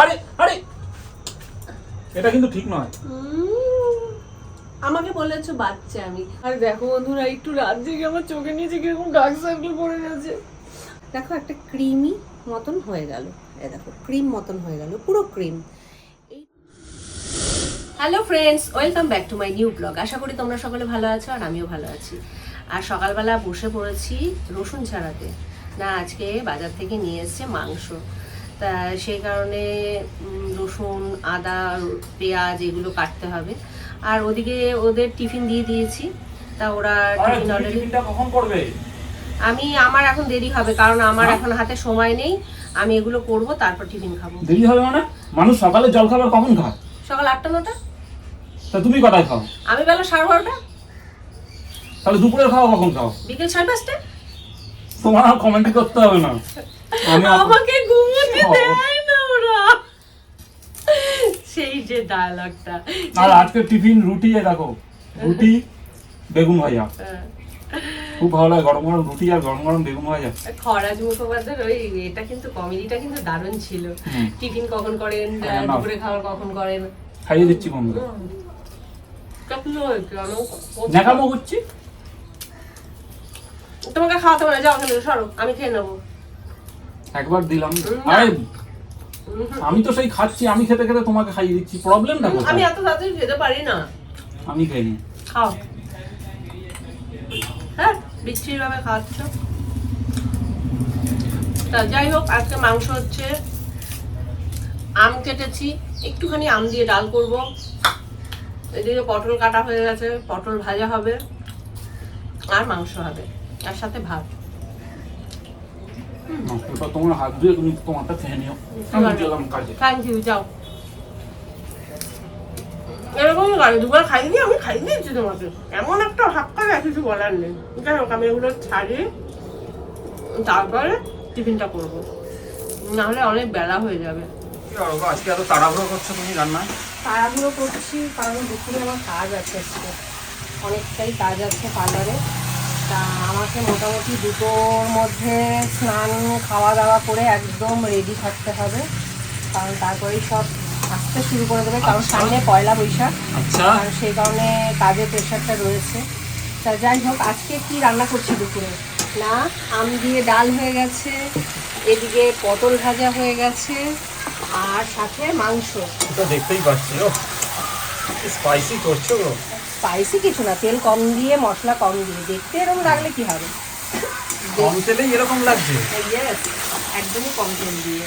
আরে আরে। এটা কিন্তু ঠিক নয়। আমাকে বলেছ বাচ্চা আমি। আর দেখো বন্ধুরা একটু রাত জেগে আমার চোখে নিচে কীরকম ডার্ক সার্কেল পড়ে গেছে। দেখো একটা ক্রিমি মতন হয়ে গেল। এ দেখো ক্রিম মতন হয়ে গেল পুরো cream hello friends welcome back to my new blog আশা করি তোমরা সকলে ভালো আছো আর আমিও ভালো আছি। আর সকালবেলা বসে পড়েছি রসুন ছাড়াতে। না আজকে বাজার থেকে নিয়ে এসছে মাংস। তা সেই কারণে রসুন আদা পেঁয়াজ এগুলো কাটতে হবে। আর ওদিকে ওদের টিফিন দিয়ে দিয়েছি। তা ওরা টিফিন অলরেডি কখন করবে? আমি আমার এখন দেরি হবে কারণ আমার এখন হাতে সময় নেই। আমি এগুলো করব তারপর টিফিন খাব। দেরি হবে মানে? মানুষ সকালে জল খাবার কখন খায়? সকাল আটটা নটা? তা তুমি কটায় খাও? আমি বেলা সাড়ে বারোটা। তাহলে দুপুরের খাওয়া কখন খাও? বিকেল সাড়ে পাঁচটা? তোমার কমেন্ট করতে হবে না। আমি আমাকে ঘুমোতে দেয় না ওরা। সেই যে ডায়লগটা আর আজকে টিফিন রুটি এ দেখো রুটি বেগুন ভাজা। খুব ভালো লাগে গরম গরম রুটি আর গরম গরম বেগুন ভাজা। খরাজ মুখোপাধ্যায়ের ওই এটা কিন্তু কমেডিটা কিন্তু দারুণ ছিল। টিফিন কখন করেন। দুপুরে খাবার কখন করেন? খাইয়ে দিচ্ছি বন্ধুরা? আমি- করছি তোমাকে খাওয়াতে পারে যাও সরো আমি খেয়ে নেব। একবার দিলাম। আরে আমি তো সেই খাচ্ছি আমি খেতে খেতে তোমাকে খাইয়ে দিচ্ছি। প্রবলেমটা আমি এত তাড়াতাড়ি খেতে পারি না। আমি খাই নি খাও। হ্যাঁ বিচ্ছিরি ভাবে খাচ্ছ। তা যাই হোক আজকে মাংস হচ্ছে আম কেটেছি। একটুখানি আম দিয়ে ডাল করব। এদিকে পটল কাটা হয়ে গেছে পটল ভাজা হবে আর মাংস হবে তার সাথে ভাত। না, এবার তোমার হাত দিয়ে তুমি তোমারটা খেয়ে নিও আমি গেলাম কাজে থ্যাংক ইউ যাও এরকমই করে দুবার খাই দিয়ে আমি খাই দিয়েছি তোমাকে এমন একটা হাক্কা আর কিছু বলার নেই যাই হোক আমি এগুলো ছাড়িয়ে তারপরে টিফিনটা করব নাহলে অনেক বেলা হয়ে যাবে আজকে এত তাড়াহুড়ো করছ তুমি রান্না তাড়াহুড়ো করছি কারণ দুপুরে আমার কাজ আছে আজকে অনেকটাই কাজ আছে পার্লারে তা আমাকে মোটামুটি দুটোর মধ্যে স্নান খাওয়া দাওয়া করে একদম রেডি থাকতে হবে। কারণ তারপরেই সব আসতে শুরু করে দেবে কারণ সামনে পয়লা বৈশাখ। আচ্ছা। আর সেই কারণে কাজের প্রেশারটা রয়েছে। তা যাই হোক আজকে কি রান্না করছি দুপুরে? না আম দিয়ে ডাল হয়ে গেছে এদিকে পটল ভাজা হয়ে গেছে আর সাথে মাংস। তো দেখতেই পাচ্ছি স্পাইসি করছ স্পাইসি কিছু না তেল কম দিয়ে মশলা কম দিয়ে। দেখতে এরকম লাগলে কি হবে? কম তেলেই এরকম লাগছে? একদমই কম তেল দিয়ে।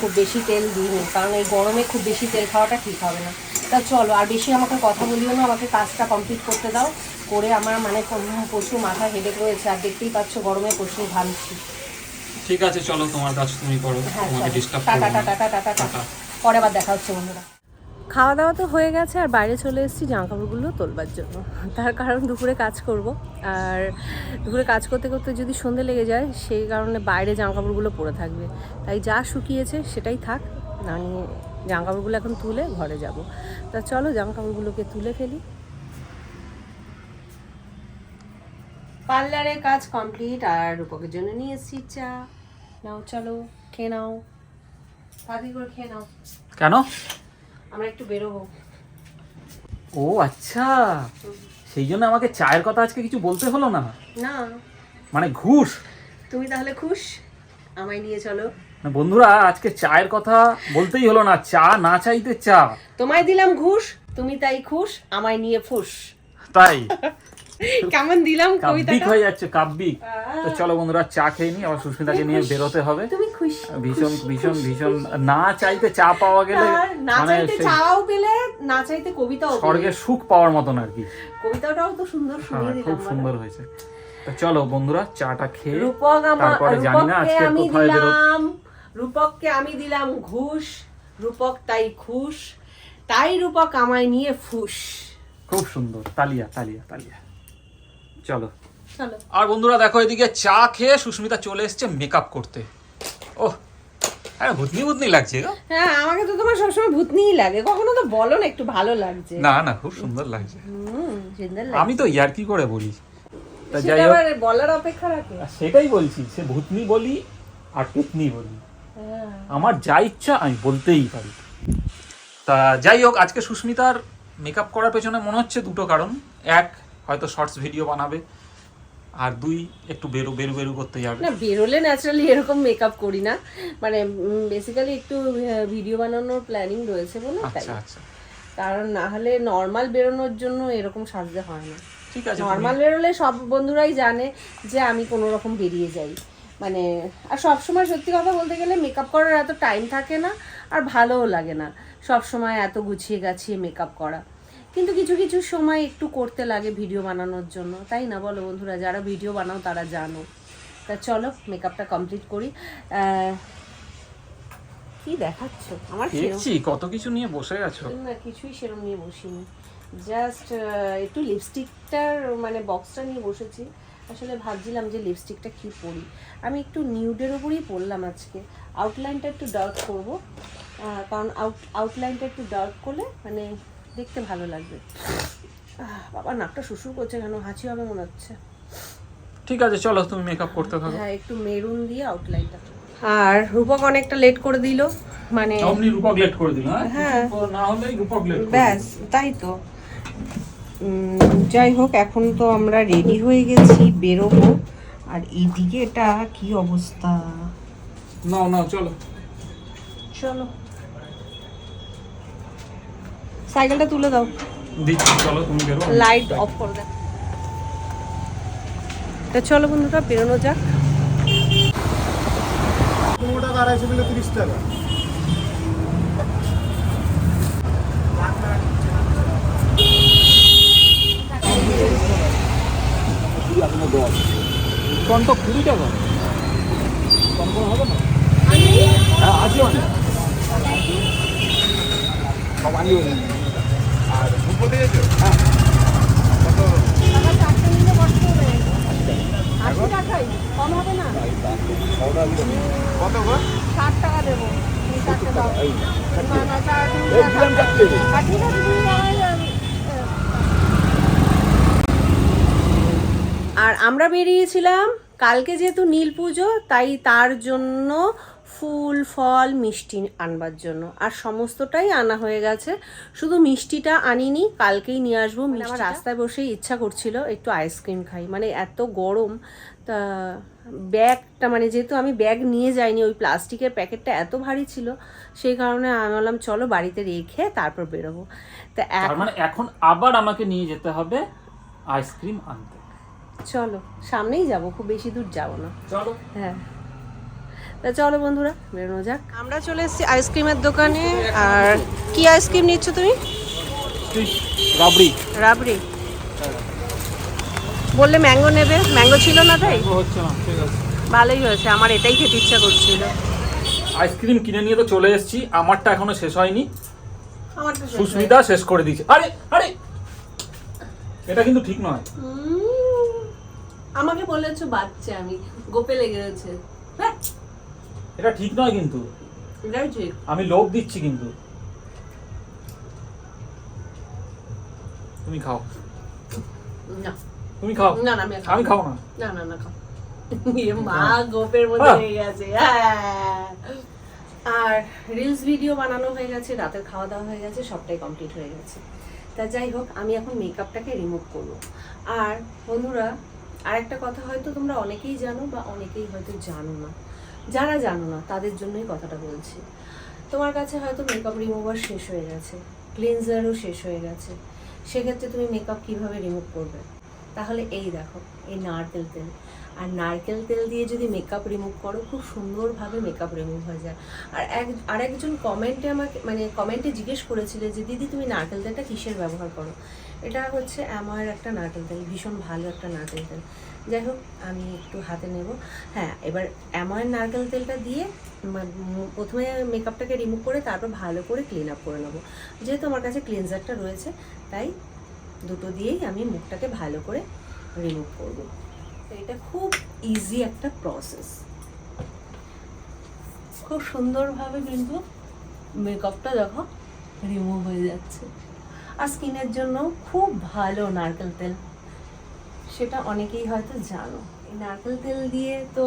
খুব বেশি তেল দিইনি কারণ এই গরমে খুব বেশি তেল খাওয়াটা ঠিক হবে না। তা চলো আর বেশি আমাকে কথা বলিও না আমাকে কাজটা কমপ্লিট করতে দাও। করে আমার মানে কোন- প্রচুর মাথা হেডেক রয়েছে আর দেখতেই পাচ্ছ গরমে প্রচুর ঘামছি ঠিক আছে চলো তোমার কাজ তুমি করো হ্যাঁ টাটা টাটা টাটা। টাটা। পরে আবার দেখা হচ্ছে বন্ধুরা। খাওয়া দাওয়া তো হয়ে গেছে, আর বাইরে চলে এসেছি জামা কাপড়গুলো তোলবার জন্য। তার কারণ দুপুরে কাজ করব। আর দুপুরে কাজ করতে করতে যদি সন্ধে লেগে যায়, সেই কারণে বাইরে জামা কাপড়গুলো পরে থাকবে। তাই যা শুকিয়েছে সেটাই থাক আমি জামা কাপড়গুলো এখন তুলে ঘরে যাব। তা চলো জামা কাপড়গুলোকে তুলে ফেলি। পার্লারের কাজ কমপ্লিট, আর রূপকের জন্য নিয়ে এসেছি চা। নাও, চলো, খেয়ে নাও। করে খেয়ে নাও। কেন? আমরা একটু বেরোবো। ও আচ্ছা। সেই জন্য আমাকে চায়ের কথা আজকে কিছু বলতে হলো না? না। মানে ঘুষ? তুমি তাহলে খুশ? আমায় নিয়ে চলো। না বন্ধুরা আজকে চায়ের কথা বলতেই হলো না। চা না চাইতে চা। তোমায় দিলাম ঘুষ তুমি তাই খুশ আমায় নিয়ে ফুস। তাই? কেমন দিলাম কবিতাটা? হয়ে যাচ্ছে কাব্যিক। তো চলো বন্ধুরা চা খেয়ে নি আবার সুস্মিতাকে নিয়ে বেরোতে হবে। তুমি খুশ। ভীষণ ভীষণ ভীষণ। না চাইতে চা পাওয়া গেলে না মানে চাইতে চাও পেলে না চাইতে কবিতাও। স্বর্গের সুখ পাওয়ার মতন আর কি। কবিতাটাও তো সুন্দর হ্যাঁ শুনিয়ে খুব সুন্দর হয়েছে। তো চলো বন্ধুরা চাটা খেয়ে রূপক আমার তারপরে জানি না আজকে আমি কোথায় বেরো দিলাম। রূপককে আমি দিলাম ঘুষ। রূপক তাই খুশ তাই রূপক আমায় নিয়ে ফুস। খুব সুন্দর। তালিয়া তালিয়া তালিয়া। চলো। চলো। আর বন্ধুরা দেখো এদিকে চা খেয়ে সুস্মিতা চলে এসেছে মেকআপ করতে। ও হ্যাঁ ভূতনি ভূতনি লাগছে গো। হ্যাঁ আমাকে তো তোমার সবসময় ভূতনিই লাগে। কখনো তো বলো না একটু ভালো লাগছে। না না খুব সুন্দর লাগছে। হুম সুন্দর আমি তো ইয়ার কি করে বলি? তা যাই হোক। বলার অপেক্ষা রাখে। সেটাই বলছি সে ভূতনি বলি আর পেতনি বলি। হ্যাঁ। আমার যা ইচ্ছা আমি বলতেই পারি। তা যাই হোক আজকে সুস্মিতার মেকআপ করার পেছনে মনে হচ্ছে দুটো কারণ। এক হয়তো শর্টস ভিডিও বানাবে আর দুই একটু বেরু বেরু বেরু করতে যাবে না বেরোলে ন্যাচারালি এরকম মেকআপ করি না। মানে বেসিক্যালি একটু ভিডিও বানানোর প্ল্যানিং রয়েছে বলে আচ্ছা আচ্ছা। কারণ না হলে নর্মাল বেরোনোর জন্য এরকম সাজতে হয় না। ঠিক আছে নর্মাল বেরোলে সব বন্ধুরাই জানে যে আমি কোনো রকম বেরিয়ে যাই। মানে আর সব সময় সত্যি কথা বলতে গেলে মেকআপ করার এত টাইম থাকে না আর ভালোও লাগে না। সব সময় এত গুছিয়ে গাছিয়ে মেকআপ করা। কিন্তু কিছু কিছু সময় একটু করতে লাগে ভিডিও বানানোর জন্য। তাই না বলো বন্ধুরা? যারা ভিডিও বানাও তারা জানো। তা চলো মেকআপটা কমপ্লিট করি। কি দেখাচ্ছ? আমার দেখছি কত কিছু নিয়ে বসে আছো। না কিছুই সেরকম নিয়ে বসিনি। জাস্ট একটু লিপস্টিকটার মানে বক্সটা নিয়ে বসেছি। আসলে ভাবছিলাম যে লিপস্টিকটা কি পরি? আমি একটু নিউডের ওপরই পরলাম আজকে। আউটলাইনটা একটু ডার্ক করব। কারণ আউট আউটলাইনটা একটু ডার্ক করলে মানে দেখতে ভালো লাগবে। আহ, বাবা নাকটা শুশুর করছে কেন? হাঁচি হবে মনে হচ্ছে। ঠিক আছে চলো তুমি মেকআপ করতে থাকো। হ্যাঁ একটু মেরুন দিয়ে আউটলাইনটা আর রূপক অনেকটা লেট করে দিল মানে অমনি রূপক লেট করে দিল হ্যাঁ? হ্যাঁ। না হলেই রূপক লেট ব্যাস তাই তো। যাই হোক এখন তো আমরা রেডি হয়ে গেছি বেরোবো। আর এইদিকে এটা কি অবস্থা? নাও নাও চলো। চলো। সাইকেলটা তুলে দাও। দিচ্ছি চলো তুমি বেরো লাইট অফ করে দাও তা চলো বন্ধুরা বেরোনো যাক। পনেরো টাকা আড়াইশো দিলে তিরিশ টাকা। কোন তো কুড়ি টাকা। কম কম হবে না? হ্যাঁ আছে অনেক। সব আনিও নি। আর দুপুর দিয়েছ কম হবে না কত গো ষাট টাকা দেবো তুমি চারটে দাও না, না, চার- তুমি এই দিলাম চারটে। আর ঠিক আছে, তুমি আমায়, আহ, আর আমরা বেরিয়েছিলাম। কালকে যেহেতু নীল পুজো তাই তার জন্য ফুল ফল মিষ্টি আনবার জন্য। আর সমস্তটাই আনা হয়ে গেছে। শুধু মিষ্টিটা আনিনি কালকেই নিয়ে আসব। মানে আমার রাস্তায় বসেই ইচ্ছা করছিল একটু আইসক্রিম খাই। মানে এত গরম তা ব্যাগটা মানে যেহেতু আমি ব্যাগ নিয়ে যাইনি ওই প্লাস্টিকের প্যাকেটটা এত ভারী ছিল সেই কারণে আমি বললাম চলো বাড়িতে রেখে তারপর বেরোবো। তা মানে এখন আবার আমাকে নিয়ে যেতে হবে আইসক্রিম আনতে। চলো সামনেই যাব খুব বেশি দূর যাব না। চলো। হ্যাঁ। তা চলো বন্ধুরা বেরোনো যাক। আমরা চলে এসেছি আইসক্রিমের দোকানে আর কি আইসক্রিম নিচ্ছ তুমি? রাবড়ি। রাবড়ি। বললে ম্যাঙ্গো নেবে ম্যাঙ্গো ছিল না তাই? হচ্ছে না ভালোই হয়েছে আমার এটাই খেতে ইচ্ছা করছিল। আইসক্রিম কিনে নিয়ে তো চলে এসেছি আমারটা এখনও শেষ হয়নি। আমার তো শেষ সুস্মিতা শেষ করে দিয়েছে। আরে আরে! এটা কিন্তু ঠিক নয়। আমাকে বলেছ বাচ্চা আমি গোপে লেগে গেছে হ্যাঁ, এটা ঠিক নয় কিন্তু। এটাই ঠিক। আমি লোভ দিচ্ছি কিন্তু। তুমি খাও। না। তুমি খাও। না না আমি খাও না। না। না না খাও। ইয়ে মা গোপের মধ্যে হ্যাঁ। হয়ে গেছে। হ্যাঁ। আর রিলস ভিডিও বানানো হয়ে গেছে রাতের খাওয়া দাওয়া হয়ে গেছে সবটাই কমপ্লিট হয়ে গেছে। তা যাই হোক আমি এখন মেকআপটাকে রিমুভ করব। আর বন্ধুরা আর একটা কথা হয়তো তোমরা অনেকেই জানো বা অনেকেই হয়তো জানো না। যারা জানো না, তাদের জন্যই কথাটা বলছি। তোমার কাছে হয়তো মেকআপ রিমুভার শেষ হয়ে গেছে ক্লিনজারও শেষ হয়ে গেছে। সেক্ষেত্রে তুমি মেকআপ কীভাবে রিমুভ করবে? তাহলে এই দেখো, এই নারকেল তেল। আর নারকেল তেল দিয়ে যদি মেকআপ রিমুভ করো, খুব সুন্দরভাবে মেকআপ রিমুভ হয়ে যায়। আর এক আর একজন কমেন্টে আমাকে মানে কমেন্টে জিজ্ঞেস করেছিলে যে, দিদি, তুমি নারকেল তেলটা কিসের ব্যবহার করো? এটা হচ্ছে আমার একটা নারকেল তেল, ভীষণ ভালো একটা নারকেল তেল। যাই হোক, আমি একটু হাতে নেব। হ্যাঁ এবার অ্যাময়ের নারকেল তেলটা দিয়ে প্রথমে মেকআপটাকে রিমুভ করে তারপর ভালো করে ক্লিন আপ করে নেব। যেহেতু আমার কাছে ক্লিনজারটা রয়েছে, তাই দুটো দিয়েই আমি মুখটাকে ভালো করে রিমুভ করব। তো এটা খুব ইজি একটা প্রসেস খুব সুন্দরভাবে কিন্তু মেকআপটা দেখো রিমুভ হয়ে যাচ্ছে। আর স্কিনের জন্য খুব ভালো নারকেল তেল। সেটা অনেকেই হয়তো জানো। এই নারকেল তেল দিয়ে তো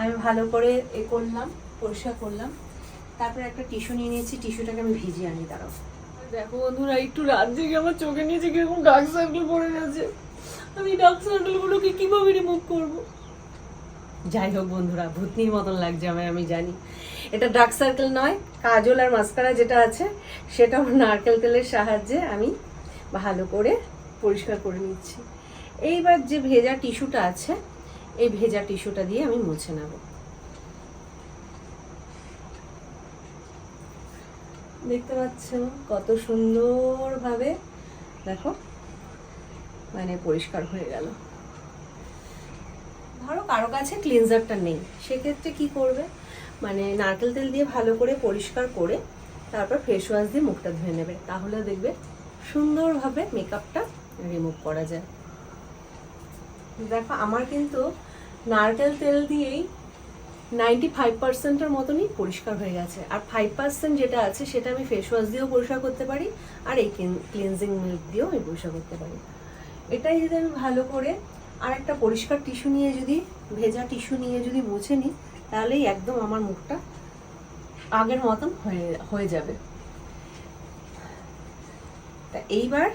আমি ভালো করে এ করলাম পরিষ্কার করলাম। তারপরে একটা টিস্যু নিয়ে নিয়েছি টিস্যুটাকে আমি ভিজিয়ে আনি দাঁড়াও। দেখো বন্ধুরা একটু রাত জেগে আমার চোখে নিচে কীরকম ডার্ক সার্কেল পড়ে গেছে। আমি ডার্ক সার্কেলগুলোকে কীভাবে রিমুভ করব? যাই হোক বন্ধুরা ভূতনির মতন লাগছে আমার আমি জানি। এটা ডার্ক সার্কেল নয়, কাজল আর মাস্কারা যেটা আছে সেটা নারকেল তেলের সাহায্যে আমি ভালো করে পরিষ্কার করে নিচ্ছি। এইবার যে ভেজা টিস্যুটা আছে, এই ভেজা টিস্যুটা দিয়ে আমি মুছে নেব। দেখতে পাচ্ছ কত সুন্দরভাবে, দেখো মানে পরিষ্কার হয়ে গেল। ধরো কারও কাছে ক্লিনজারটা নেই, সেক্ষেত্রে কি করবে? মানে নারকেল তেল দিয়ে ভালো করে পরিষ্কার করে তারপর ফেস ওয়াশ দিয়ে মুখটা ধুয়ে নেবে। তাহলে দেখবে সুন্দরভাবে মেকআপটা রিমুভ করা যায়। দেখো, আমার কিন্তু নারকেল তেল দিয়েই নাইনটি ফাইভ পার্সেন্টের মতনই পরিষ্কার হয়ে গেছে। আর ফাইভ পার্সেন্ট যেটা আছে, সেটা আমি ফেস ওয়াশ দিয়েও পরিষ্কার করতে পারি, আর এই ক্লিনজিং মিল্ক দিয়েও আমি পরিষ্কার করতে পারি। এটাই যদি আমি ভালো করে আর একটা পরিষ্কার টিস্যু নিয়ে যদি, ভেজা টিস্যু নিয়ে যদি মুছে নিই তাহলেই একদম আমার মুখটা আগের মতন হয়ে হয়ে যাবে। তা এইবার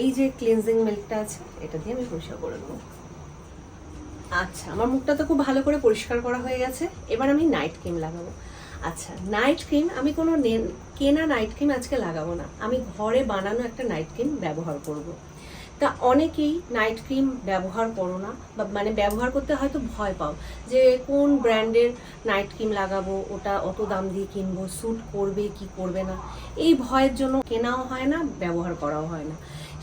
এই যে ক্লিনজিং মিল্কটা আছে, এটা দিয়ে আমি পরিষ্কার করে নেব। আচ্ছা আমার মুখটা তো খুব ভালো করে পরিষ্কার করা হয়ে গেছে। এবার আমি নাইট ক্রিম লাগাবো। আচ্ছা নাইট ক্রিম আমি কোনো কেনা নাইট ক্রিম আজকে লাগাবো না। আমি ঘরে বানানো একটা নাইট ক্রিম ব্যবহার করব। তা অনেকেই নাইট ক্রিম ব্যবহার করো না, বা মানে ব্যবহার করতে হয়তো ভয় পাও যে কোন ব্র্যান্ডের নাইট ক্রিম লাগাবো, ওটা অত দাম দিয়ে কিনবো স্যুট করবে, কি করবে না? এই ভয়ের জন্য কেনাও হয় না, ব্যবহার করাও হয় না।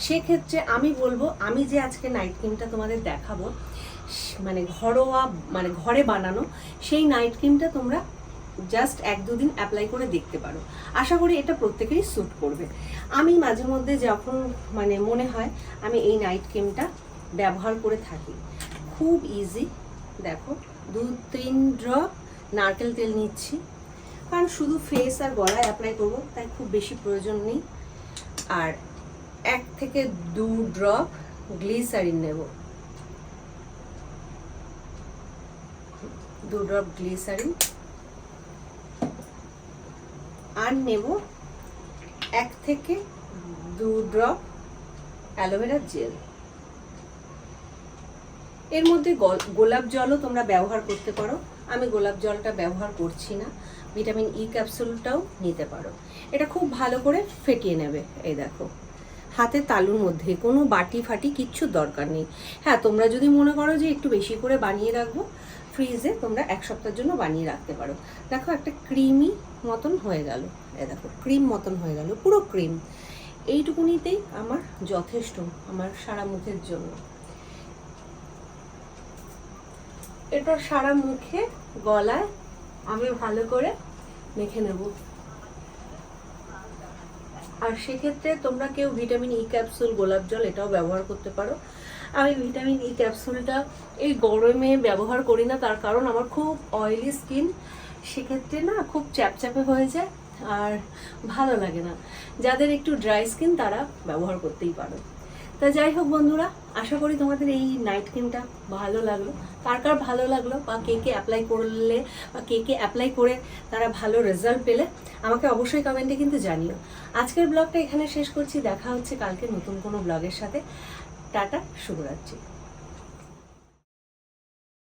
সেক্ষেত্রে আমি বলব, আমি যে আজকে নাইট ক্রিমটা তোমাদের দেখাবো মানে ঘরোয়া মানে ঘরে বানানো, সেই নাইট ক্রিমটা তোমরা জাস্ট এক দুদিন অ্যাপ্লাই করে দেখতে পারো। আশা করি এটা প্রত্যেকেরই স্যুট করবে। আমি মাঝে মধ্যে যখন মানে মনে হয়, আমি এই নাইট ক্রিমটা ব্যবহার করে থাকি, খুব ইজি দেখো, দু তিন ড্রপ নারকেল তেল নিচ্ছি। কারণ শুধু ফেস আর গলায় অ্যাপ্লাই করব, তাই খুব বেশি প্রয়োজন নেই। আর এক থেকে দু ড্রপ গ্লিসারিন নেব। দু ড্রপ গ্লিসারিন আর নেব এক থেকে দু ড্রপ অ্যালোভেরা জেল। এর মধ্যে গল- গোলাপ জলও তোমরা ব্যবহার করতে পারো। আমি গোলাপ জলটা ব্যবহার করছি না। ভিটামিন ই ক্যাপসুলটাও নিতে পারো। এটা খুব ভালো করে ফেটিয়ে নেবে, এই দেখো। হাতে তালুর মধ্যে, কোনো বাটি ফাটি কিচ্ছু দরকার নেই। হ্যাঁ তোমরা যদি মনে করো যে একটু বেশি করে বানিয়ে রাখব ফ্রিজে তোমরা এক সপ্তাহের জন্য বানিয়ে রাখতে পারো। দেখো একটা ক্রিমি মতন হয়ে গেল। এ দেখো, ক্রিম মতন হয়ে গেল, পুরো ক্রিম। এইটুকুনিতেই আমার যথেষ্ট, আমার সারা মুখের জন্য। এটা সারা মুখে গলায় আমি ভালো করে মেখে নেব। আর সেক্ষেত্রে তোমরা কেউ ভিটামিন ই ক্যাপসুল, গোলাপ জল এটাও ব্যবহার করতে পারো। আমি ভিটামিন ই ক্যাপসুলটা এই গরমে ব্যবহার করি না, তার কারণ আমার খুব অয়েলি স্কিন সেক্ষেত্রে না খুব চ্যাপচ্যাপে হয়ে যায় আর ভালো লাগে না। যাদের একটু ড্রাই স্কিন তারা ব্যবহার করতেই পারো। তা যাই হোক বন্ধুরা, আশা করি তোমাদের এই নাইট ক্রিমটা ভালো লাগল। কার কার ভালো লাগল বা কে কে অ্যাপ্লাই করলে বা কে কে অ্যাপ্লাই করে তারা ভালো রেজাল্ট পেলে আমাকে অবশ্যই কমেন্টে কিন্তু জানিও। আজকের ব্লগটা এখানে শেষ করছি, দেখা হচ্ছে কালকে নতুন কোনো ব্লগের সাথে। টাটা শুভরাত্রি।